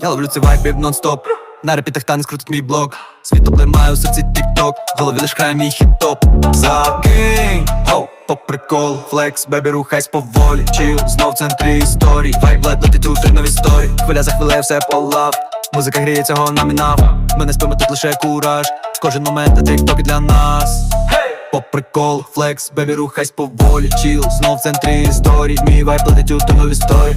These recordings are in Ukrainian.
Я ловлю цей вайб нон-стоп. На репітах танець крутить мій блок Світло блимає у серці тік-ток. В голові лиш край мій хіт-топ. Закинь, хоу, по прикол Флекс, бебі, рухайсь поволі. Чил, знов в центрі історій. Вайб летить у три нові сторі. Хвиля за хвилею все полав. Музика гріє цього намінав. Ми не спимо тут лише кураж. Кожен момент та тік-токи для нас. По прикол, флекс, бебі, рухайсь поволі. Чил, знов в центрі історій. Мій вайб летить у нові сторі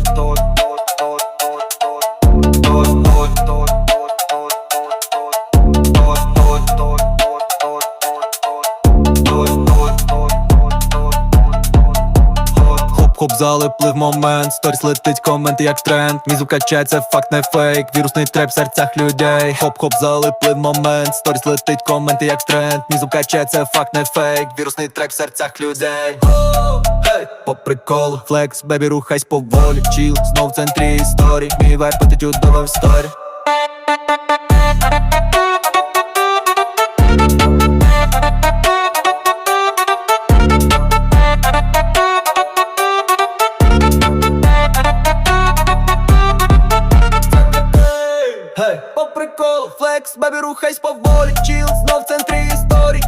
Хоп-хоп, залипли в момент, сторіс летить коменти як тренд. Мій звук качає, це факт не фейк, вірусний треп в серцях людей. Хоп-хоп, залипли в момент, сторіс летить коменти як тренд. Мій звук качає, це факт не фейк, вірусний трек в серцях людей. Ей, По приколу, флекс, бебі, рухайсь поволі Чіл, знов в центрі історій Мій вайб летить у нову історію приколу, флекс, бабі рухайсь поволі. Чіл, знов в центрі історій